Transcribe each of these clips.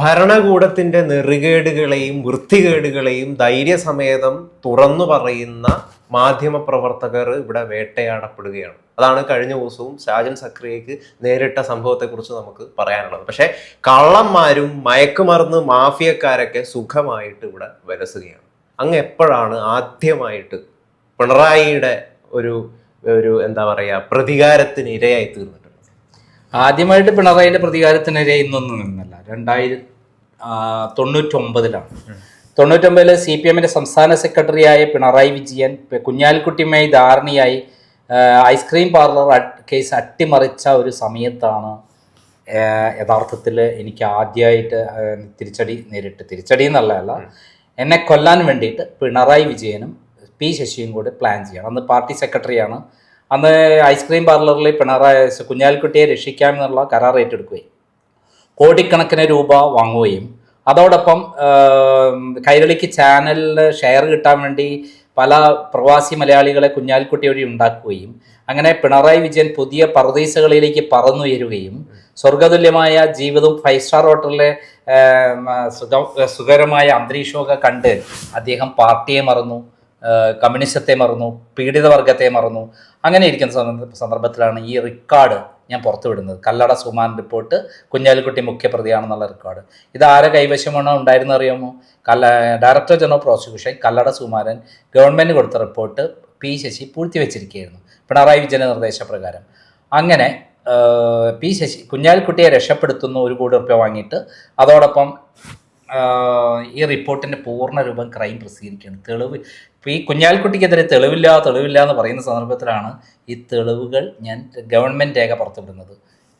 ഭരണകൂടത്തിന്റെ നെറുകേടുകളെയും വൃത്തികേടുകളെയും ധൈര്യസമേതം തുറന്നു പറയുന്ന മാധ്യമ പ്രവർത്തകർ ഇവിടെ വേട്ടയാടപ്പെടുകയാണ്. അതാണ് കഴിഞ്ഞ ദിവസവും ഷാജൻ സക്രിയക്ക് നേരിട്ട സംഭവത്തെക്കുറിച്ച് നമുക്ക് പറയാനുള്ളത്. പക്ഷേ കള്ളന്മാരും മയക്കുമറന്ന് മാഫിയക്കാരൊക്കെ സുഖമായിട്ട് ഇവിടെ വരസുകയാണ്. അങ്ങ് എപ്പോഴാണ് ആദ്യമായിട്ട് പിണറായിയുടെ ഒരു ഒരു എന്താ പറയുക പ്രതികാരത്തിന് ഇരയായി തീർന്നിട്ടുള്ളത് ആദ്യമായിട്ട് പിണറായിന്റെ പ്രതികാരത്തിനെതിരെ ഇന്നൊന്നും നിന്നല്ല. രണ്ടായിരത്തി തൊണ്ണൂറ്റൊമ്പതിലാണ്. തൊണ്ണൂറ്റൊമ്പതിൽ സി പി എമ്മിന്റെ സംസ്ഥാന സെക്രട്ടറിയായ പിണറായി വിജയൻ കുഞ്ഞാലിക്കുട്ടിയുമായി ധാരണയായി ഐസ്ക്രീം പാർലർ കേസ് അട്ടിമറിച്ച ഒരു സമയത്താണ് യഥാർത്ഥത്തിൽ എനിക്ക് ആദ്യമായിട്ട് തിരിച്ചടി നേരിട്ട്. തിരിച്ചടി എന്നുള്ളതല്ല. എന്നെ കൊല്ലാൻ വേണ്ടിയിട്ട് പിണറായി വിജയനും പി ശശിയും കൂടി പ്ലാൻ ചെയ്യണം. അന്ന് പാർട്ടി സെക്രട്ടറിയാണ് അന്ന് ഐസ്ക്രീം പാർലറിൽ പിണറായി കുഞ്ഞാലിക്കുട്ടിയെ രക്ഷിക്കാം എന്നുള്ള കരാർ ഏറ്റെടുക്കുകയും കോടിക്കണക്കിന് രൂപ വാങ്ങുകയും അതോടൊപ്പം കൈരളിക്ക് ചാനലിൽ ഷെയർ കിട്ടാൻ വേണ്ടി പല പ്രവാസി മലയാളികളെ കുഞ്ഞാലിക്കുട്ടി വഴി ഉണ്ടാക്കുകയും അങ്ങനെ പിണറായി വിജയൻ പുതിയ പർദീസകളിലേക്ക് പറന്നുയരുകയും സ്വർഗതുല്യമായ ജീവിതവും ഫൈവ് സ്റ്റാർ ഹോട്ടലിലെ സുഖ സുഖകരമായ അന്തരീക്ഷമൊക്കെ കണ്ട് അദ്ദേഹം പാർട്ടിയെ മറന്നു. കമ്മ്യൂണിസത്തെ മറന്നു പീഡിത വർഗത്തെ മറന്നു അങ്ങനെ ഇരിക്കുന്ന സന്ദർഭത്തിലാണ് ഈ റെക്കോർഡ് ഞാൻ പുറത്തുവിടുന്നത് കല്ലട സുമാൻ റിപ്പോർട്ട് കുഞ്ഞാലിക്കുട്ടി മുഖ്യപ്രതിയാണെന്നുള്ള റെക്കോർഡ് ഇത് ആരെ കൈവശമാണോ ഉണ്ടായിരുന്ന അറിയാമോ? കല്ല director general prosecution Kallada Sumaran government കൊടുത്ത റിപ്പോർട്ട് പി ശശി പൂഴ്ത്തിവെച്ചിരിക്കുകയായിരുന്നു പിണറായി വിജയൻ നിർദ്ദേശപ്രകാരം. അങ്ങനെ പി ശശി കുഞ്ഞാലിക്കുട്ടിയെ രക്ഷപ്പെടുത്തുന്ന ഒരു കോടി റുപ്യ വാങ്ങിയിട്ട് അതോടൊപ്പം ഈ റിപ്പോർട്ടിന്റെ പൂർണ രൂപം ക്രൈം പ്രസിദ്ധീകരിക്കുകയാണ്. തെളിവ് ഇപ്പൊ ഈ കുഞ്ഞാലിക്കുട്ടിക്കെതിരെ തെളിവില്ല തെളിവില്ല എന്ന് പറയുന്ന സന്ദർഭത്തിലാണ് ഈ തെളിവുകൾ ഞാൻ ഗവൺമെന്റ് രേഖ പുറത്തുവിടുന്നത്.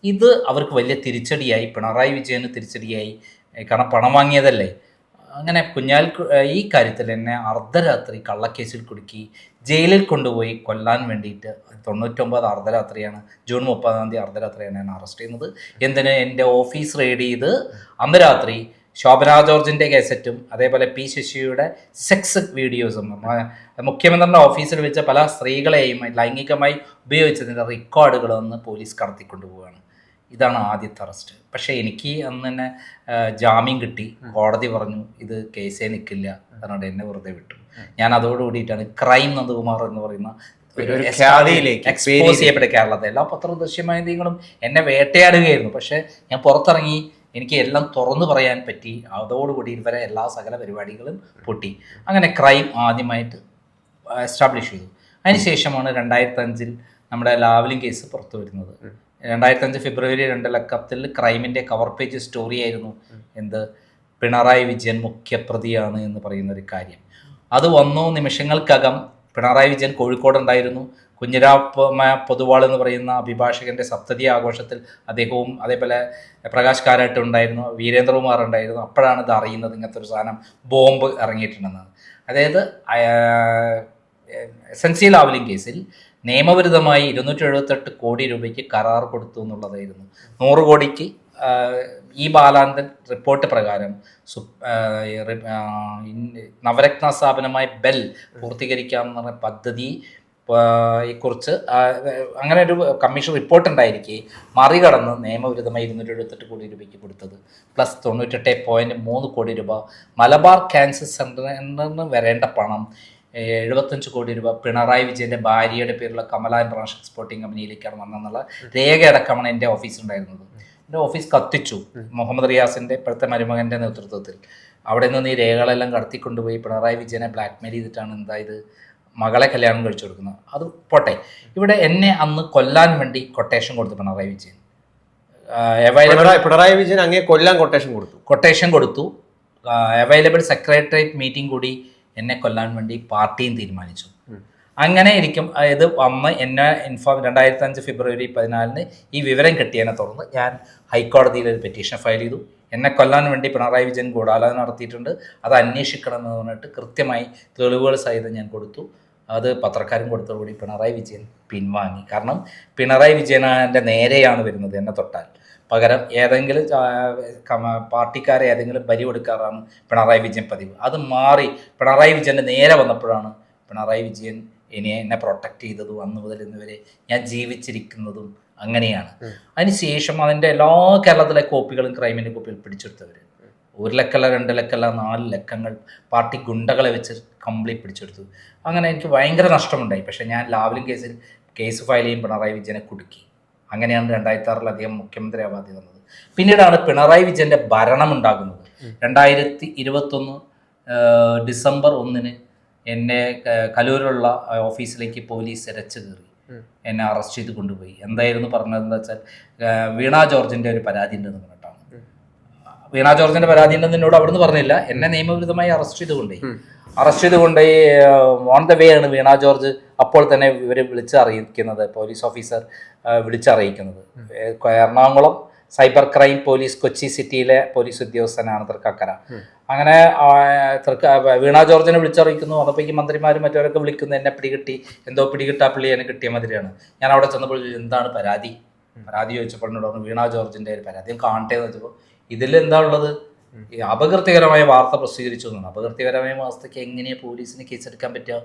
ഇത് അവർക്ക് വലിയ തിരിച്ചടിയായി പിണറായി വിജയന് തിരിച്ചടിയായി കാരണം പണം വാങ്ങിയതല്ലേ? അങ്ങനെ കുഞ്ഞാൽ ഈ കാര്യത്തിൽ എന്നെ അർദ്ധരാത്രി കള്ളക്കേസിൽ കുടുക്കി ജയിലിൽ കൊണ്ടുപോയി കൊല്ലാൻ വേണ്ടിയിട്ട് തൊണ്ണൂറ്റൊമ്പത് അർദ്ധരാത്രിയാണ് ജൂൺ മുപ്പതാം തീയതി അർദ്ധരാത്രിയാണ് ഞാൻ അറസ്റ്റ് ചെയ്യുന്നത്. എന്തിന്? എന്റെ ഓഫീസ് റെയ്ഡ് ചെയ്ത് അന്ന് രാത്രി ശോഭന ജോർജിന്റെ കേസറ്റും അതേപോലെ പി ശശിയുടെ സെക്സ് വീഡിയോസും മുഖ്യമന്ത്രിയുടെ ഓഫീസിൽ വെച്ച പല സ്ത്രീകളെയും ലൈംഗികമായി ഉപയോഗിച്ചതിന്റെ റെക്കോർഡുകളൊന്ന് പോലീസ് കടത്തിക്കൊണ്ടുപോവുകയാണ്. ഇതാണ് ആദ്യത്തെ അറസ്റ്റ് പക്ഷേ എനിക്ക് അന്ന് തന്നെ ജാമ്യം കിട്ടി. കോടതി പറഞ്ഞു ഇത് കേസേ നിൽക്കില്ല. അതുകൊണ്ട് എന്നെ വെറുതെ വിട്ടു. ഞാൻ അതോടുകൂടിയിട്ടാണ് ക്രൈം നന്ദകുമാർ എന്ന് പറയുന്ന എക്സ്പോസ് ചെയ്യപ്പെട്ട കേരളത്തെ. എല്ലാ പത്രദൃശ്യമായ എന്തെങ്കിലും എന്നെ വേട്ടയാടുകയായിരുന്നു. പക്ഷേ ഞാൻ പുറത്തിറങ്ങി എനിക്ക് എല്ലാം തുറന്നു പറയാൻ പറ്റി. അതോടുകൂടി ഇവരെ എല്ലാ സകല പരിപാടികളും പൊട്ടി. അങ്ങനെ ക്രൈം ആദ്യമായിട്ട് എസ്റ്റാബ്ലിഷ് ചെയ്തു. അതിനുശേഷമാണ് രണ്ടായിരത്തി അഞ്ചിൽ നമ്മുടെ ലാവലിംഗ് കേസ് പുറത്തു വരുന്നത്. രണ്ടായിരത്തി അഞ്ച് ഫെബ്രുവരി രണ്ട് ലക്കത്തിൽ ക്രൈമിന്റെ കവർ പേജ് സ്റ്റോറി ആയിരുന്നു എന്ത്? പിണറായി വിജയൻ മുഖ്യപ്രതിയാണ് എന്ന് പറയുന്ന ഒരു കാര്യം. അത് വന്നു നിമിഷങ്ങൾക്കകം പിണറായി വിജയൻ കോഴിക്കോട് ഉണ്ടായിരുന്നു. കുഞ്ഞിരാപ്പ പൊതുവാൾ എന്ന് പറയുന്ന അഭിഭാഷകന്റെ സപ്തതി ആഘോഷത്തിൽ അദ്ദേഹവും അതേപോലെ പ്രകാശ് കാരാട്ട് ഉണ്ടായിരുന്നു വീരേന്ദ്രകുമാർ ഉണ്ടായിരുന്നു. അപ്പോഴാണ് ഇത് അറിയുന്നത് ഇങ്ങനത്തെ ഒരു സാധനം ബോംബ് ഇറങ്ങിയിട്ടുണ്ടെന്ന് അതായത് എസൻസി ലാവലിംഗ് കേസിൽ നിയമവിരുദ്ധമായി ഇരുന്നൂറ്റി എഴുപത്തെട്ട് കോടി രൂപയ്ക്ക് കരാർ കൊടുത്തു എന്നുള്ളതായിരുന്നു. നൂറ് കോടിക്ക് ഈ ബാലാന്തൻ റിപ്പോർട്ട് പ്രകാരം നവരത്ന സ്ഥാപനമായ ബെൽ പൂർത്തീകരിക്കാമെന്ന പദ്ധതി ആ, യെക്കുറിച്ച് അങ്ങനെ ഒരു കമ്മീഷൻ റിപ്പോർട്ട് ഉണ്ടായിരിക്കെ മറികടന്ന് നിയമവിരുദ്ധമായി ഇരുന്നൂറ്റി എഴുപത്തെട്ട് കോടി രൂപയ്ക്ക് കൊടുത്തത്. പ്ലസ് തൊണ്ണൂറ്റെട്ട് പോയിന്റ് മൂന്ന് കോടി രൂപ. മലബാർ ക്യാൻസർ സെന്ററിന് വരേണ്ട പണം എഴുപത്തഞ്ച് കോടി രൂപ. പിണറായി വിജയന്റെ ഭാര്യയുടെ പേരുള്ള കമല ഇന്റർനാഷണൽ എക്സ്പോർട്ടിംഗ് കമ്പനിയിലേക്കാണ് വന്നതെന്നുള്ള രേഖയടക്കമാണ് എന്റെ ഓഫീസിലുണ്ടായിരുന്നത് എന്റെ ഓഫീസ് കത്തിച്ചു മുഹമ്മദ് റിയാസിന്റെ ഇപ്പോഴത്തെ മരുമകന്റെ നേതൃത്വത്തിൽ. അവിടെ നിന്ന് ഈ രേഖകളെല്ലാം കടത്തിക്കൊണ്ടുപോയി പിണറായി വിജയനെ ബ്ലാക്ക്മെയിൽ ചെയ്തിട്ടാണ് എന്തായത്? മകളെ കല്യാണം കഴിച്ചു കൊടുക്കുന്നത് അത് പോട്ടെ. ഇവിടെ എന്നെ അന്ന് കൊല്ലാൻ വേണ്ടി കൊട്ടേഷൻ കൊടുത്തു പിണറായി വിജയൻ. പിണറായി വിജയൻ അങ്ങേ കൊല്ലാൻ കൊട്ടേഷൻ കൊടുത്തു. കൊട്ടേഷൻ കൊടുത്തു. അവൈലബിൾ സെക്രട്ടേറിയറ്റ് മീറ്റിംഗ് കൂടി എന്നെ കൊല്ലാൻ വേണ്ടി പാർട്ടിയും തീരുമാനിച്ചു. അങ്ങനെ ഇരിക്കും. ഇത് അന്ന് എന്നെ ഇൻഫോം രണ്ടായിരത്തി അഞ്ച് ഫെബ്രുവരി പതിനാലിന് ഈ വിവരം കിട്ടിയതിനെ തുടർന്ന് ഞാൻ ഹൈക്കോടതിയിൽ ഒരു പെറ്റീഷൻ ഫയൽ ചെയ്തു. എന്നെ കൊല്ലാൻ വേണ്ടി പിണറായി വിജയൻ ഗൂഢാലോചന നടത്തിയിട്ടുണ്ട്. അത് അന്വേഷിക്കണം എന്ന് പറഞ്ഞിട്ട് കൃത്യമായി തെളിവുകൾ സഹിതം ഞാൻ കൊടുത്തു. അത് പത്രക്കാരും കൊടുത്തതോടുകൂടി പിണറായി വിജയൻ പിൻവാങ്ങി. കാരണം പിണറായി വിജയന്റെ നേരെയാണ് വരുന്നത് എന്നെ തൊട്ടാൽ. പകരം ഏതെങ്കിലും പാർട്ടിക്കാരെ ഏതെങ്കിലും ബലി കൊടുക്കാറാണ് പിണറായി വിജയൻ പതിവ്. അത് മാറി പിണറായി വിജയന്റെ നേരെ വന്നപ്പോഴാണ് പിണറായി വിജയൻ ഇനി എന്നെ പ്രൊട്ടക്ട് ചെയ്തതും അന്ന് മുതൽ ഇന്നുവരെ ഞാൻ ജീവിച്ചിരിക്കുന്നതും അങ്ങനെയാണ്. അതിനുശേഷം അതിന്റെ എല്ലാ കേരളത്തിലെ കോപ്പികളും ക്രൈമിന്റെ കോപ്പികൾ പിടിച്ചെടുത്തവർ ഒരു ലക്കല്ല രണ്ട് ലക്കല്ല നാല് ലക്കങ്ങൾ പാർട്ടി ഗുണ്ടകളെ വെച്ച് കംപ്ലീറ്റ് പിടിച്ചെടുത്തു. അങ്ങനെ എനിക്ക് ഭയങ്കര നഷ്ടമുണ്ടായി. പക്ഷേ ഞാൻ ലാവലിംഗ് കേസിൽ കേസ് ഫയൽ ചെയ്യും പിണറായി വിജയനെ കുടുക്കി. അങ്ങനെയാണ് രണ്ടായിരത്തി ആറിൽ അദ്ദേഹം മുഖ്യമന്ത്രി ആവാതെ വന്നത്. പിന്നീടാണ് പിണറായി വിജയന്റെ ഭരണം ഉണ്ടാകുന്നത്. രണ്ടായിരത്തി ഇരുപത്തൊന്ന് ഡിസംബർ ഒന്നിന് എന്നെ കലൂരിലുള്ള ഓഫീസിലേക്ക് പോലീസ് ഇരച്ചു കയറി. എന്നെ അറസ്റ്റ് ചെയ്ത് കൊണ്ടുപോയി. എന്തായിരുന്നു പറഞ്ഞതെന്ന് വെച്ചാൽ വീണ ജോർജിന്റെ ഒരു പരാതി ഉണ്ടെന്ന് പറഞ്ഞിട്ടാണ് വീണ ജോർജിന്റെ പരാതി ഉണ്ടെന്ന് എന്നോട് അവിടുന്ന് പറഞ്ഞില്ല. എന്നെ നിയമവിരുദ്ധമായി അറസ്റ്റ് ചെയ്ത് കൊണ്ടേ അറസ്റ്റ് ചെയ്ത് കൊണ്ടുപോയി ഓൺ ദ വേ ആണ് വീണ ജോർജ് അപ്പോൾ തന്നെ ഇവർ വിളിച്ച് അറിയിക്കുന്നത് police officer വിളിച്ചറിയിക്കുന്നത്. Ernakulam cyber crime police Kochi സിറ്റിയിലെ പോലീസ് ഉദ്യോഗസ്ഥനാണ് തൃക്കക്കര. അങ്ങനെ തൃക്ക വീണ ജോർജിനെ വിളിച്ചറിയിക്കുന്നു. അതപ്പോഴേക്ക് മന്ത്രിമാരും മറ്റവരൊക്കെ വിളിക്കുന്നു എന്നെ പിടികിട്ടി. എന്തോ പിടികിട്ടാ പുള്ളി എന്നെ കിട്ടിയ മാതിരിയാണ്. ഞാൻ അവിടെ ചെന്നപ്പോൾ എന്താണ് പരാതി? പരാതി ചോദിച്ചപ്പോൾ എന്നോട് വീണ ജോർജിന്റെ ഒരു പരാതി. കാണട്ടെ എന്ന് വെച്ചപ്പോൾ ഇതിൽ എന്താ ഉള്ളത് അപകീർത്തികരമായ വാർത്ത പ്രസിദ്ധീകരിച്ചു എന്നാണ്. അപകീർത്തികരമായ വാർത്തയ്ക്ക് എങ്ങനെയാ പോലീസിന് കേസെടുക്കാൻ പറ്റുക?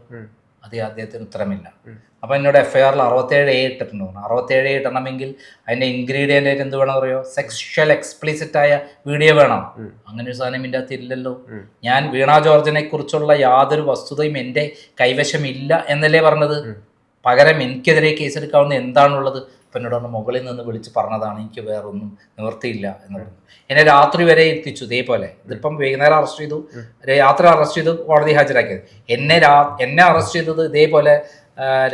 അത് അദ്ദേഹത്തിന് ഉത്തരമില്ല. അപ്പൊ എന്നോട് എഫ്ഐആറിൽ ഐ ആറിൽ അറുപത്തേഴ് എ ഇട്ടിട്ടുണ്ട് അറുപത്തേഴ് എ ഇടണമെങ്കിൽ അതിന്റെ ഇൻഗ്രീഡിയന്റ് ആയിട്ട് എന്ത് വേണം അറിയോ? സെക്ഷൽ എക്സ്പ്ലിസിറ്റ് ആയ വീഡിയോ വേണം. അങ്ങനെ ഒരു സാധനം ഇതിന്റെ അകത്ത് ഇല്ലല്ലോ. ഞാൻ വീണ ജോർജിനെ കുറിച്ചുള്ള യാതൊരു വസ്തുതയും എന്റെ കൈവശമില്ല എന്നല്ലേ പറഞ്ഞത്? പകരം എനിക്കെതിരെ കേസെടുക്കാവുന്ന എന്താണുള്ളത്? ഇപ്പം എന്നോട് പറഞ്ഞു മുകളിൽ നിന്ന് വിളിച്ച് പറഞ്ഞതാണ് എനിക്ക് വേറൊന്നും നിവർത്തിയില്ല എന്ന് പറഞ്ഞു എന്നെ രാത്രി വരെ എത്തിച്ചു ഇതേപോലെ. ഇതിപ്പം വൈകുന്നേരം അറസ്റ്റ് ചെയ്തു. രാത്രി അറസ്റ്റ് ചെയ്തു കോടതി ഹാജരാക്കിയത്. എന്നെ രാ എന്നെ അറസ്റ്റ് ചെയ്തത് ഇതേപോലെ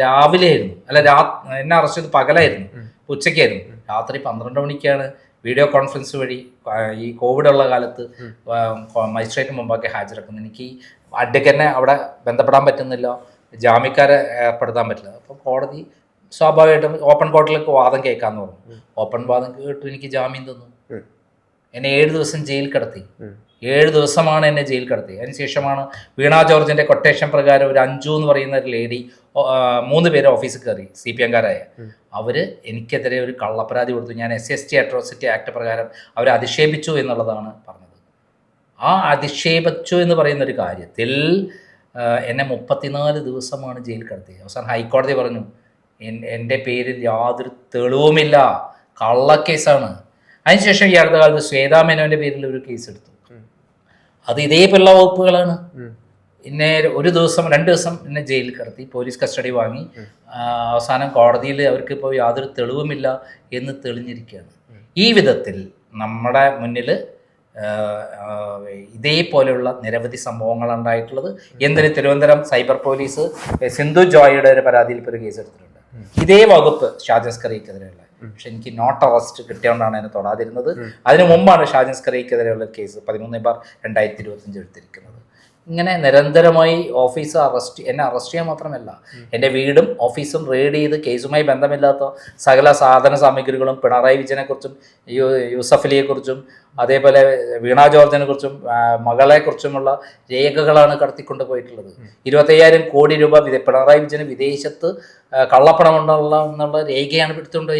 രാവിലെ ആയിരുന്നു. അല്ല രാ എന്നെ അറസ്റ്റ് ചെയ്തത് പകലായിരുന്നു. ഉച്ചയ്ക്കായിരുന്നു. രാത്രി പന്ത്രണ്ട് മണിക്കാണ് വീഡിയോ കോൺഫറൻസ് വഴി ഈ കോവിഡ് ഉള്ള കാലത്ത് മജിസ്ട്രേറ്റ് മുമ്പാക്കി ഹാജരാക്കുന്നത്. എനിക്ക് അഡ്വക്കറ്റിനെ അവിടെ ബന്ധപ്പെടാൻ പറ്റുന്നില്ല ജാമ്യക്കാരെ ഏർപ്പെടുത്താൻ പറ്റില്ല. അപ്പോൾ കോടതി സ്വാഭാവികമായിട്ടും ഓപ്പൺ കോർട്ടിലേക്ക് വാദം കേൾക്കാന്ന് പറഞ്ഞു. ഓപ്പൺ വാദം കേട്ടു എനിക്ക് ജാമ്യം തന്നു. എന്നെ ഏഴ് ദിവസം ജയിൽ കിടത്തി. ഏഴ് ദിവസമാണ് എന്നെ ജയിൽ കിടത്തി. അതിനുശേഷമാണ് വീണാ ജോർജിന്റെ കൊട്ടേഷൻ പ്രകാരം ഒരു അഞ്ചു എന്ന് പറയുന്ന ഒരു ലേഡി മൂന്ന് പേര് ഓഫീസിൽ കയറി സി പി എംകാരായ അവർ എനിക്കെതിരെ ഒരു കള്ളപ്പരാതി കൊടുത്തു. ഞാൻ S S T atrocity act പ്രകാരം അവരെ അധിക്ഷേപിച്ചു എന്നുള്ളതാണ് പറഞ്ഞത്. ആ അധിക്ഷേപിച്ചു എന്ന് പറയുന്ന ഒരു കാര്യത്തിൽ എന്നെ മുപ്പത്തിനാല് ദിവസമാണ് ജയിൽ കിടത്തി അവസാനം ഹൈക്കോടതി പറഞ്ഞു എന്റെ പേരിൽ യാതൊരു തെളിവുമില്ല. കള്ളക്കേസാണ്. അതിനുശേഷം ഈ അടുത്ത കാലത്ത് ശ്വേതാ മേനോന്റെ പേരിൽ ഒരു കേസ് എടുത്തു അത് ഇതേപോലുള്ള വകുപ്പുകളാണ്. എന്നെ ഒരു ദിവസം രണ്ട് ദിവസം എന്നെ ജയിലിൽ കിടത്തി പോലീസ് കസ്റ്റഡി വാങ്ങി. അവസാനം കോടതിയിൽ അവർക്ക് ഇപ്പോൾ യാതൊരു തെളിവുമില്ല എന്ന് തെളിഞ്ഞിരിക്കുകയാണ്. ഈ വിധത്തിൽ നമ്മുടെ മുന്നിൽ ഇതേപോലെയുള്ള നിരവധി സംഭവങ്ങൾ ഉണ്ടായിട്ടുള്ളത്. എന്തിന് തിരുവനന്തപുരം സൈബർ പോലീസ് സിന്ധു ജോയിയുടെ ഒരു പരാതിയിൽ ഇപ്പോൾ ഒരു കേസ് എടുത്തിട്ടുണ്ട് ഇതേ വകുപ്പ് ഷാജൻസ്കറിക്കെതിരെയുള്ള പക്ഷെ എനിക്ക് നോട്ട് അറസ്റ്റ് കിട്ടിയോണ്ടാണ് അതിനെ തൊടാതിരുന്നത്. അതിനു മുമ്പാണ് ഷാജൻസ്കറിക്കെതിരെയുള്ള കേസ് പതിമൂന്ന് ബാർ രണ്ടായിരത്തി ഇരുപത്തഞ്ച് എടുത്തിരിക്കുന്നത്. ഇങ്ങനെ നിരന്തരമായി ഓഫീസ് അറസ്റ്റ് എന്നെ അറസ്റ്റ് ചെയ്യാൻ മാത്രമല്ല എന്റെ വീടും ഓഫീസും റെയ്ഡ് ചെയ്ത് കേസുമായി ബന്ധമില്ലാത്ത സകല സാധന സാമഗ്രികളും പിണറായി വിജയനെക്കുറിച്ചും യു യൂസഫലിയെക്കുറിച്ചും അതേപോലെ വീണ ജോർജിനെ കുറിച്ചും മകളെക്കുറിച്ചുമുള്ള രേഖകളാണ് കടത്തിക്കൊണ്ട് പോയിട്ടുള്ളത്. ഇരുപത്തയ്യായിരം കോടി രൂപ വിദേ പിണറായി വിജയന് വിദേശത്ത് കള്ളപ്പണം കള്ളപ്പണമുള്ള എന്നുള്ള രേഖയാണ് എടുത്തുകൊണ്ട്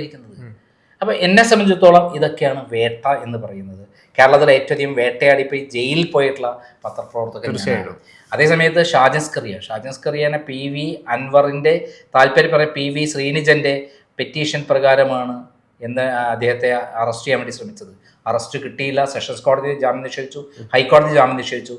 അപ്പോൾ എന്നെ സംബന്ധിച്ചിടത്തോളം ഇതൊക്കെയാണ് വേട്ട എന്ന് പറയുന്നത്. കേരളത്തിലെ ഏറ്റവും അധികം വേട്ടയാടി പോയി ജയിലിൽ പോയിട്ടുള്ള പത്രപ്രവർത്തകർ തീർച്ചയായിട്ടും അതേസമയത്ത് ഷാജസ് കറിയ ഷാജസ് കറിയാനെ പി വി അൻവറിന്റെ താല്പര്യം പറയാൻ പി വി ശ്രീനിജന്റെ പെറ്റീഷൻ പ്രകാരമാണ് എന്ന് അദ്ദേഹത്തെ അറസ്റ്റ് ചെയ്യാൻ വേണ്ടി ശ്രമിച്ചത്. അറസ്റ്റ് കിട്ടിയില്ല സെഷൻസ് കോടതി ജാമ്യം നിഷേധിച്ചു ഹൈക്കോടതി ജാമ്യം നിഷേധിച്ചു.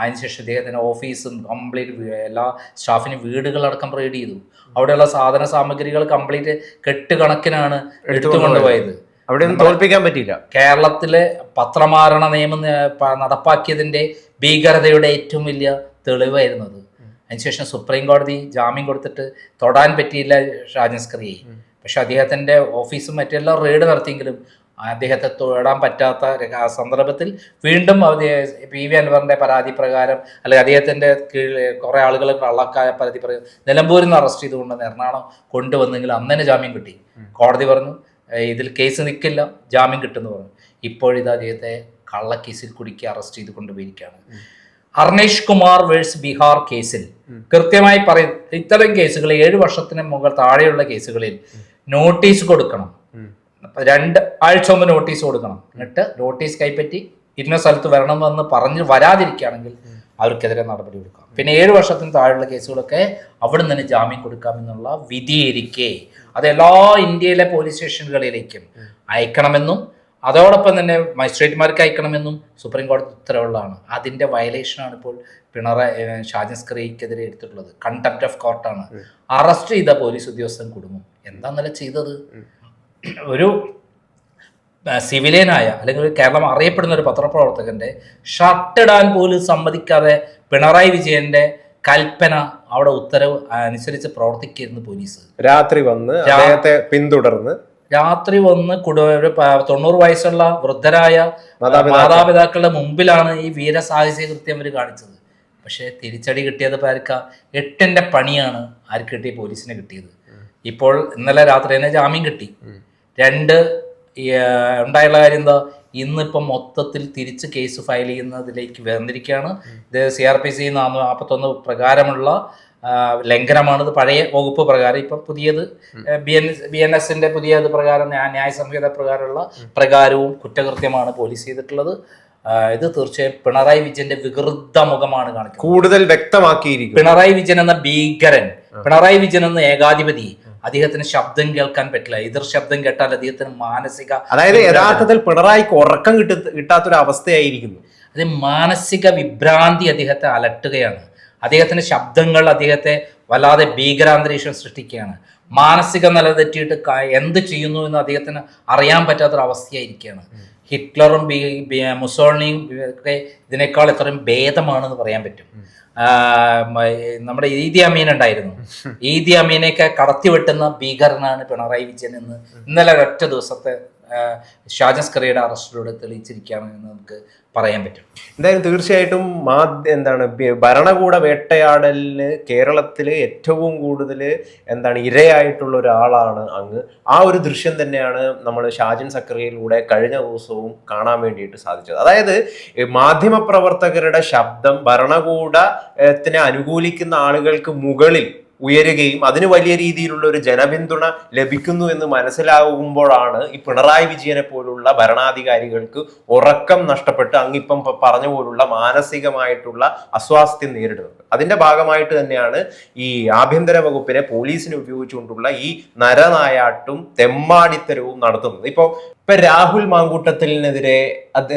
അതിനുശേഷം അദ്ദേഹത്തിന്റെ ഓഫീസും കംപ്ലീറ്റ് എല്ലാ സ്റ്റാഫിനും വീടുകളടക്കം റെയ്ഡ് ചെയ്തു. അവിടെയുള്ള സാധന സാമഗ്രികൾ കംപ്ലീറ്റ് കെട്ടുകണക്കിനാണ് എടുത്തുകൊണ്ടുപോയത്. അവിടെ ഒന്നും തോൽപ്പിക്കാൻ പറ്റിയില്ല. കേരളത്തിലെ പത്രമാരണ നിയമം നടപ്പാക്കിയതിന്റെ ഭീകരതയുടെ ഏറ്റവും വലിയ തെളിവായിരുന്നു അത്. അതിനുശേഷം സുപ്രീം കോടതി ജാമ്യം കൊടുത്തിട്ട് തൊടാൻ പറ്റിയില്ല ഷാജൻസ്കറിയെ പക്ഷെ അദ്ദേഹത്തിന്റെ ഓഫീസും മറ്റെല്ലാം റെയ്ഡ് നടത്തിയെങ്കിലും അദ്ദേഹത്തെ തൊടാൻ പറ്റാത്ത ആ സന്ദർഭത്തിൽ വീണ്ടും പി വി അൻവറിന്റെ പരാതി പ്രകാരം അല്ലെങ്കിൽ അദ്ദേഹത്തിന്റെ കീഴിൽ കുറെ ആളുകൾ കള്ളക്കായ പരാതി പ്രകാരം നിലമ്പൂരിൽ നിന്ന് അറസ്റ്റ് ചെയ്തുകൊണ്ട് എറണാകുളം കൊണ്ടുവന്നെങ്കിൽ അന്നേനെ ജാമ്യം കിട്ടി. കോടതി പറഞ്ഞു "ഏയ് ഇതിൽ കേസ് നിൽക്കില്ല ജാമ്യം കിട്ടുമെന്ന് പറഞ്ഞു. ഇപ്പോഴിത് അദ്ദേഹത്തെ കള്ളക്കേസിൽ കുടുക്കി അറസ്റ്റ് ചെയ്ത് കൊണ്ടുപോയിരിക്കുകയാണ്. അർണേഷ് കുമാർ വേഴ്സ് ബീഹാർ കേസിൽ കൃത്യമായി പറയും ഇത്തരം കേസുകൾ ഏഴ് വർഷത്തിന് മുകൾ താഴെയുള്ള കേസുകളിൽ നോട്ടീസ് കൊടുക്കണം. രണ്ട് ആഴ്ച മുമ്പ് നോട്ടീസ് കൊടുക്കണം. എന്നിട്ട് നോട്ടീസ് കൈപ്പറ്റി ഇന്ന സ്ഥലത്ത് വരണമെന്ന് പറഞ്ഞ് വരാതിരിക്കുകയാണെങ്കിൽ അവർക്കെതിരെ നടപടി കൊടുക്കാം പിന്നെ ഏഴ് വർഷത്തിന് താഴെയുള്ള കേസുകളൊക്കെ അവിടെ നിന്ന് തന്നെ ജാമ്യം കൊടുക്കാമെന്നുള്ള വിധിയിരിക്കെ. അത് എല്ലാ ഇന്ത്യയിലെ പോലീസ് സ്റ്റേഷനുകളിലേക്കും അയക്കണമെന്നും അതോടൊപ്പം തന്നെ മജിസ്ട്രേറ്റുമാർക്ക് അയക്കണമെന്നും സുപ്രീം കോടതി ഉത്തരവുള്ളതാണ്. അതിന്റെ വയലേഷനാണ് ഇപ്പോൾ പിണറായി ഷാജൻ സ്ക്രീക്കെതിരെ എടുത്തിട്ടുള്ളത്. കണ്ടംപ്റ്റ് ഓഫ് കോർട്ടാണ് അറസ്റ്റ് ചെയ്ത പോലീസ് ഉദ്യോഗസ്ഥൻ കുടുങ്ങും. എന്താ നല്ല ചെയ്തത്? ഒരു സിവിലിയനായ അല്ലെങ്കിൽ കേരളം അറിയപ്പെടുന്ന ഒരു പത്രപ്രവർത്തകന്റെ ഷർട്ടിടാൻ പോലും സമ്മതിക്കാതെ പിണറായി വിജയന്റെ കൽപ്പന അവിടെ ഉത്തരവ് അനുസരിച്ച് പ്രവർത്തിക്കുന്നു പോലീസ്. രാത്രി വന്ന് അദ്ദേഹത്തെ പിന്തുടർന്ന് രാത്രി വന്ന് ഒരു തൊണ്ണൂറ് വയസ്സുള്ള വൃദ്ധരായ. മാതാപിതാക്കളുടെ മുമ്പിലാണ് ഈ വീര സാഹസിക കൃത്യം അവർ കാണിച്ചത്. പക്ഷേ തിരിച്ചടി കിട്ടിയത് ആർക്ക? എട്ടിന്റെ പണിയാണ് ആർക്ക് കിട്ടിയ പോലീസിന് കിട്ടിയത്. ഇപ്പോൾ ഇന്നലെ രാത്രി തന്നെ ജാമ്യം കിട്ടി. രണ്ട് ഉണ്ടായുള്ള കാര്യം എന്താ? ഇന്നിപ്പം മൊത്തത്തിൽ തിരിച്ച് കേസ് ഫയൽ ചെയ്യുന്നതിലേക്ക് വന്നിരിക്കുകയാണ്. ഇത് സി ആർ പി സി നാൽപ്പത്തൊന്ന് പ്രകാരമുള്ള ലംഘനമാണിത്. പഴയ വകുപ്പ് പ്രകാരം ഇപ്പം പുതിയത് ബി എൻ ബി എൻ എസിന്റെ പുതിയ ഇത് പ്രകാരം ന്യായ സംഹിത പ്രകാരമുള്ള പ്രകാരവും കുറ്റകൃത്യമാണ് പോലീസ് ചെയ്തിട്ടുള്ളത്. ഇത് തീർച്ചയായും പിണറായി വിജയന്റെ വികൃത മുഖമാണ് കാണിക്കുന്നത്. കൂടുതൽ വ്യക്തമാക്കിയിരിക്കും പിണറായി വിജയൻ എന്ന ഭീകരൻ പിണറായി വിജയൻ എന്ന ഏകാധിപതി അദ്ദേഹത്തിന് ശബ്ദം കേൾക്കാൻ പറ്റില്ല. എതിർ ശബ്ദം കേട്ടാൽ അദ്ദേഹത്തിന് മാനസിക അതായത് യഥാർത്ഥത്തിൽ പിണറായിക്ക് ഉറക്കം കിട്ട കിട്ടാത്തൊരു അവസ്ഥയായിരിക്കുന്നു അത് മാനസിക വിഭ്രാന്തി അദ്ദേഹത്തെ അലട്ടുകയാണ്. അദ്ദേഹത്തിന്റെ ശബ്ദങ്ങൾ അദ്ദേഹത്തെ വല്ലാതെ ഭീകരാന്തരീക്ഷം സൃഷ്ടിക്കുകയാണ്. മാനസിക നില തെറ്റിയിട്ട് എന്ത് ചെയ്യുന്നു എന്ന് അദ്ദേഹത്തിന് അറിയാൻ പറ്റാത്തൊരു അവസ്ഥയായിരിക്കുകയാണ് ഹിറ്റ്ലറും മുസോളിനിയും ഒക്കെ ഇതിനേക്കാൾ ഇത്രയും ഭേദമാണെന്ന് പറയാൻ പറ്റും. നമ്മുടെ ഈദി അമീൻ ഉണ്ടായിരുന്നു. ഈദി അമീനെയൊക്കെ കടത്തിവെട്ടുന്ന ഭീകരനാണ് പിണറായി വിജയൻ എന്ന് ഇന്നലെ ഒറ്റ ദിവസത്തെ ആ, കറിയുടെ അറസ്റ്റിലൂടെ തെളിയിച്ചിരിക്കുകയാണ് എന്ന് നമുക്ക് പറയാൻ പറ്റും. എന്തായാലും തീർച്ചയായിട്ടും മാധ്യ എന്താണ് ഭരണകൂട വേട്ടയാടലിന് കേരളത്തിൽ ഏറ്റവും കൂടുതൽ എന്താണ് ഇരയായിട്ടുള്ള ഒരാളാണ് അങ്ങ്. ആ ഒരു ദൃശ്യം തന്നെയാണ് നമ്മൾ ഷാജൻ സക്രിയയിലൂടെ കഴിഞ്ഞ ദിവസവും കാണാൻ വേണ്ടിയിട്ട് സാധിച്ചത്. അതായത് മാധ്യമപ്രവർത്തകരുടെ ശബ്ദം ഭരണകൂടത്തിനെ അനുകൂലിക്കുന്ന ആളുകൾക്ക് മുകളിൽ ഉയരുകയും അതിന് വലിയ രീതിയിലുള്ള ഒരു ജനപിന്തുണ ലഭിക്കുന്നു എന്ന് മനസ്സിലാകുമ്പോഴാണ് ഈ പിണറായി വിജയനെ പോലുള്ള ഭരണാധികാരികൾക്ക് ഉറക്കം നഷ്ടപ്പെട്ട് അങ്ങിപ്പം പറഞ്ഞ പോലുള്ള മാനസികമായിട്ടുള്ള അസ്വാസ്ഥ്യം നേരിടുന്നത്. അതിന്റെ ഭാഗമായിട്ട് തന്നെയാണ് ഈ ആഭ്യന്തര വകുപ്പിനെ പോലീസിനെ ഉപയോഗിച്ചുകൊണ്ടുള്ള ഈ നരനായാട്ടും തെമ്മാടിത്തരവും നടത്തുന്നത്. ഇപ്പോൾ ഇപ്പൊ രാഹുൽ മാങ്കൂട്ടത്തിനെതിരെ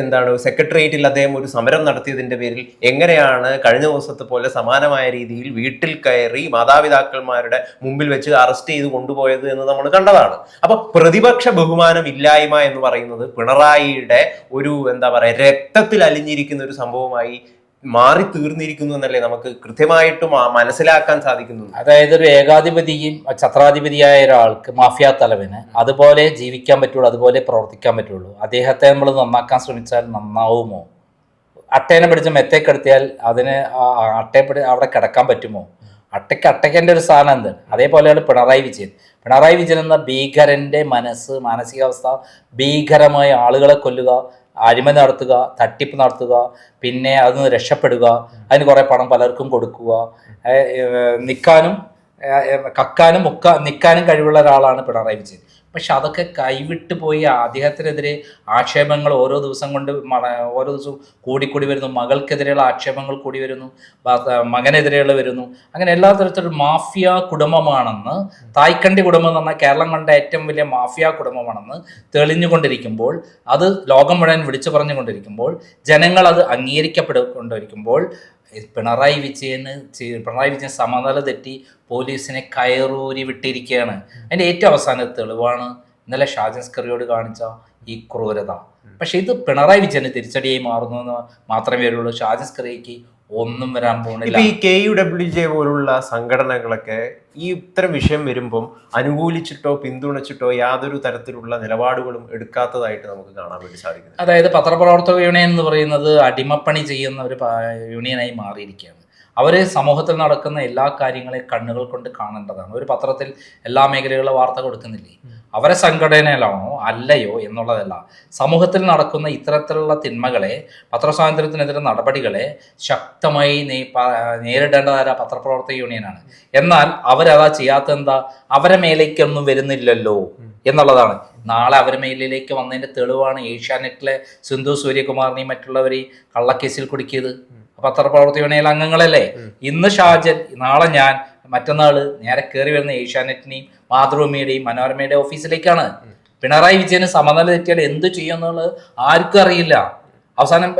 എന്താണ് സെക്രട്ടേറിയറ്റിൽ അദ്ദേഹം ഒരു സമരം നടത്തിയതിന്റെ പേരിൽ എങ്ങനെയാണ് കഴിഞ്ഞ ദിവസത്തെ പോലെ സമാനമായ രീതിയിൽ വീട്ടിൽ കയറി മാതാപിതാക്കന്മാരുടെ മുമ്പിൽ വെച്ച് അറസ്റ്റ് ചെയ്ത് കൊണ്ടുപോയത് എന്ന് നമ്മൾ കണ്ടതാണ്. അപ്പൊ പ്രതിപക്ഷ ബഹുമാനം ഇല്ലായ്മ എന്ന് പറയുന്നത് പിണറായിയുടെ ഒരു എന്താ പറയാ രക്തത്തിൽ അലിഞ്ഞിരിക്കുന്ന ഒരു സംഭവമായി മാറി തീർന്നിരിക്കുന്നു എന്നല്ലേ നമുക്ക് കൃത്യമായിട്ടും മനസ്സിലാക്കാൻ സാധിക്കുന്നു അതായത് ഒരു ഏകാധിപതിയും ഛത്രാധിപതിയായ ഒരാൾക്ക് മാഫിയ തലവന് അതുപോലെ ജീവിക്കാൻ പറ്റുള്ളൂ അതുപോലെ പ്രവർത്തിക്കാൻ പറ്റുള്ളൂ. അദ്ദേഹത്തെ നമ്മൾ നന്നാക്കാൻ ശ്രമിച്ചാൽ നന്നാവുമോ? അട്ടേനെ പിടിച്ച് മെത്തേക്കെടുത്തിയാൽ അതിന് അട്ടയെ അവിടെ കിടക്കാൻ പറ്റുമോ? അട്ടയ്ക്ക് അട്ടയ്ക്കന്റെ ഒരു സാധനം എന്ത്? അതേപോലെയാണ് പിണറായി വിജയൻ. പിണറായി വിജയൻ എന്ന ഭീകരന്റെ മനസ്സ് മാനസികാവസ്ഥ ഭീകരമായ ആളുകളെ കൊല്ലുക അഴിമ നടത്തുക തട്ടിപ്പ് നടത്തുക പിന്നെ അതിൽ നിന്ന് രക്ഷപ്പെടുക അതിന് കുറേ പണം പലർക്കും കൊടുക്കുക നിൽക്കാനും കക്കാനും മുക്ക നിൽക്കാനും കഴിവുള്ള ഒരാളാണ് പിണറായി വിജയൻ. പക്ഷെ അതൊക്കെ കൈവിട്ട് പോയി അദ്ദേഹത്തിനെതിരെ ആക്ഷേപങ്ങൾ ഓരോ ദിവസം കൊണ്ട് ഓരോ ദിവസവും കൂടിക്കൂടി വരുന്നു. മകൾക്കെതിരെയുള്ള ആക്ഷേപങ്ങൾ കൂടി വരുന്നു. മകനെതിരെയുള്ള വരുന്നു. അങ്ങനെ എല്ലാ തരത്തിലും മാഫിയ കുടുംബമാണെന്ന് തായ്ക്കണ്ടി കുടുംബം എന്ന് പറഞ്ഞാൽ കേരളം കണ്ട ഏറ്റവും വലിയ മാഫിയ കുടുംബമാണെന്ന് തെളിഞ്ഞുകൊണ്ടിരിക്കുമ്പോൾ അത് ലോകം മുഴുവൻ വിളിച്ചു പറഞ്ഞുകൊണ്ടിരിക്കുമ്പോൾ ജനങ്ങൾ അത് അംഗീകരിക്കപ്പെട്ടുകൊണ്ടിരിക്കുമ്പോൾ പിണറായി വിജയന് പിണറായി വിജയൻ സമനില തെറ്റി പോലീസിനെ കയറൂരി വിട്ടിരിക്കുകയാണ് അതിന്റെ ഏറ്റവും അവസാന തെളിവാണ്. ഇന്നലെ ഷാജൻ സ്കറിയോട് കാണിച്ച ഈ ക്രൂരത. പക്ഷെ ഇത് പിണറായി വിജയന് തിരിച്ചടിയായി മാറുന്നു എന്ന് മാത്രമേ വരുള്ളൂ ഷാജൻ ഒന്നും വരാൻ പോകുന്നില്ല ഈ കെ യു ഡബ്ല്യു ജെ പോലുള്ള സംഘടനകളൊക്കെ ഈ ഇത്തരം വിഷയം വരുമ്പം അനുകൂലിച്ചിട്ടോ പിന്തുണച്ചിട്ടോ യാതൊരു തരത്തിലുള്ള നിലപാടുകളും എടുക്കാത്തതായിട്ട് നമുക്ക് കാണാൻ വേണ്ടി സാധിക്കും അതായത് പത്രപ്രവർത്തക യൂണിയൻ എന്ന് പറയുന്നത് അടിമപ്പണി ചെയ്യുന്ന ഒരു യൂണിയനായി മാറിയിരിക്കുകയാണ്. അവർ സമൂഹത്തിൽ നടക്കുന്ന എല്ലാ കാര്യങ്ങളെ കണ്ണുകൾ കൊണ്ട് കാണേണ്ടതാണ്. ഒരു പത്രത്തിൽ എല്ലാ മേഖലകളിലെ വാർത്ത കൊടുക്കുന്നില്ലേ? അവരെ സംഘടനയിലാണോ? അല്ലയോ എന്നുള്ളതല്ല. സമൂഹത്തിൽ നടക്കുന്ന ഇത്തരത്തിലുള്ള തിന്മകളെ പത്രസ്വാതന്ത്ര്യത്തിനെതിരെ നടപടികളെ ശക്തമായി നേരിടേണ്ടതായ പത്രപ്രവർത്തക യൂണിയനാണ്. എന്നാൽ അവരതാ ചെയ്യാത്ത എന്താ അവരെ മേലേക്കൊന്നും വരുന്നില്ലല്ലോ എന്നുള്ളതാണ്. നാളെ അവരെ മേലിലേക്ക് വന്നതിന്റെ തെളിവാണ് ഏഷ്യാനെറ്റിലെ സിന്ധു സൂര്യകുമാറിനെയും മറ്റുള്ളവരെയും കള്ളക്കേസിൽ കുടുക്കിയത്. പത്രപ്രവർത്തക യൂണിയൻ അംഗങ്ങളല്ലേ? ഇന്ന് ഷാജൻ നാളെ ഞാൻ മറ്റന്നാൾ നേരെ കയറി വരുന്ന ഏഷ്യാനെറ്റിനെയും മാതൃഭൂമിയുടെയും മനോരമയുടെ ഓഫീസിലേക്കാണ്. പിണറായി വിജയന് സമനില തെറ്റിയാൽ എന്ത് ചെയ്യുമെന്നുള്ളത് ആർക്കും അറിയില്ല. അവസാനം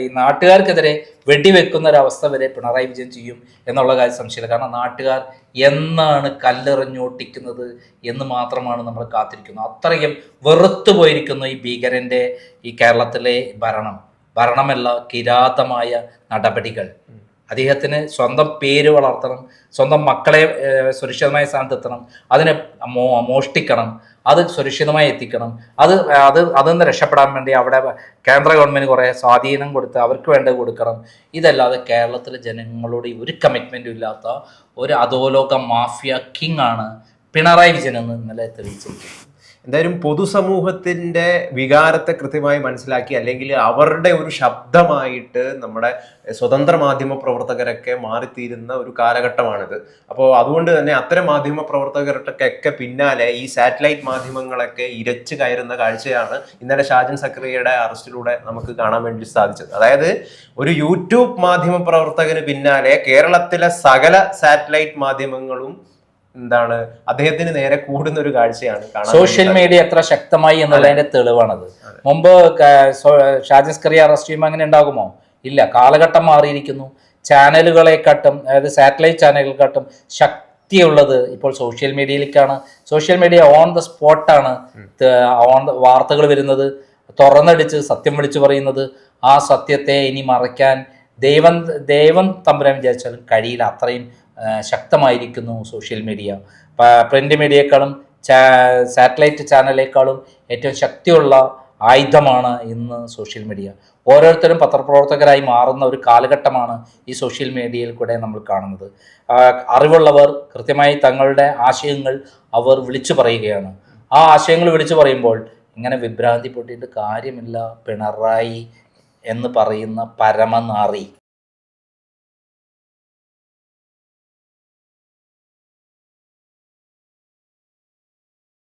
ഈ നാട്ടുകാർക്കെതിരെ വെടിവെക്കുന്ന ഒരു അവസ്ഥ വരെ പിണറായി വിജയൻ ചെയ്യും എന്നുള്ള കാര്യം സംശയമില്ല. കാരണം നാട്ടുകാർ എന്നാണ് കല്ലെറിഞ്ഞോട്ടിക്കുന്നത് എന്ന് മാത്രമാണ് നമ്മൾ കാത്തിരിക്കുന്നത്. അത്രയും വെറുത്തു പോയിരിക്കുന്നു ഈ ഭീകരന്റെ ഈ കേരളത്തിലെ ഭരണം. ഭരണമല്ല കിരാതമായ നടപടികൾ. അദ്ദേഹത്തിന് സ്വന്തം പേര് വളർത്തണം സ്വന്തം മക്കളെ സുരക്ഷിതമായ സ്ഥാനത്ത് എത്തണം അതിനെ മോ മോഷ്ടിക്കണം അത് സുരക്ഷിതമായി എത്തിക്കണം. അത് അത് അതിൽ നിന്ന് രക്ഷപ്പെടാൻ വേണ്ടി അവിടെ കേന്ദ്ര ഗവൺമെന്റ് കുറേ സ്വാധീനം കൊടുത്ത് അവർക്ക് വേണ്ടത് കൊടുക്കണം. ഇതല്ലാതെ കേരളത്തിലെ ജനങ്ങളോട് ഒരു കമ്മിറ്റ്മെന്റും ഇല്ലാത്ത ഒരു അധോലോക മാഫിയ കിങ് ആണ് പിണറായി വിജയൻ എന്ന് ഇന്നലെ തെളിയിച്ചിരിക്കുന്നത് എന്തായാലും പൊതുസമൂഹത്തിന്റെ വികാരത്തെ കൃത്യമായി മനസ്സിലാക്കി അല്ലെങ്കിൽ അവരുടെ ഒരു ശബ്ദമായിട്ട് നമ്മുടെ സ്വതന്ത്ര മാധ്യമ പ്രവർത്തകരൊക്കെ മാറിത്തീരുന്ന ഒരു കാലഘട്ടമാണിത്. അപ്പോൾ അതുകൊണ്ട് തന്നെ അത്തരം മാധ്യമ പ്രവർത്തകർക്കൊക്കെ പിന്നാലെ ഈ സാറ്റലൈറ്റ് മാധ്യമങ്ങളൊക്കെ ഇരച്ചു കയറുന്ന കാഴ്ചയാണ് ഇന്നലെ ഷാജൻ സക്രിയയുടെ അറസ്റ്റിലൂടെ നമുക്ക് കാണാൻ വേണ്ടി സാധിച്ചത്. അതായത് ഒരു യൂട്യൂബ് മാധ്യമ പ്രവർത്തകന് പിന്നാലെ കേരളത്തിലെ സകല സാറ്റലൈറ്റ് മാധ്യമങ്ങളും എന്താണ് അദ്ദേഹത്തിന് നേരെ കൂടുന്ന ഒരു കാഴ്ചയാണ് സോഷ്യൽ മീഡിയ എത്ര ശക്തമായി എന്നുള്ളതിന്റെ തെളിവാണത്. മുമ്പ് ഷാജസ്കറിയ അറസ്റ്റ് ചെയ്യുമ്പോൾ അങ്ങനെ ഉണ്ടാകുമോ? ഇല്ല. കാലഘട്ടം മാറിയിരിക്കുന്നു. ചാനലുകളെക്കാട്ടും അതായത് സാറ്റലൈറ്റ് ചാനലുകളെക്കാട്ടും ശക്തിയുള്ളത് ഇപ്പോൾ സോഷ്യൽ മീഡിയയിലേക്കാണ്. സോഷ്യൽ മീഡിയ ഓൺ ദ സ്പോട്ടാണ് ഓൺ വാർത്തകൾ വരുന്നത്. തുറന്നടിച്ച് സത്യം വിളിച്ചു പറയുന്നത്. ആ സത്യത്തെ ഇനി മറയ്ക്കാൻ ദൈവം ദൈവം തമ്പുരാൻ വിചാരിച്ചാലും കഴിയില്ല. അത്രയും ശക്തമായിരിക്കുന്നു സോഷ്യൽ മീഡിയ. പ്രിന്റ് മീഡിയയെക്കാളും സാറ്റലൈറ്റ് ചാനലേക്കാളും ഏറ്റവും ശക്തിയുള്ള ആയുധമാണ് ഇന്ന് സോഷ്യൽ മീഡിയ. ഓരോരുത്തരും പത്രപ്രവർത്തകരായി മാറുന്ന ഒരു കാലഘട്ടമാണ് ഈ സോഷ്യൽ മീഡിയയിൽ കൂടെ നമ്മൾ കാണുന്നത്. അറിവുള്ളവർ കൃത്യമായി തങ്ങളുടെ ആശയങ്ങൾ അവർ വിളിച്ചു പറയുകയാണ്. ആ ആശയങ്ങൾ വിളിച്ചു പറയുമ്പോൾ ഇങ്ങനെ വിഭ്രാന്തി പൊട്ടിയിട്ട് കാര്യമില്ല പിണറായി എന്ന് പറയുന്ന പരമനാറി.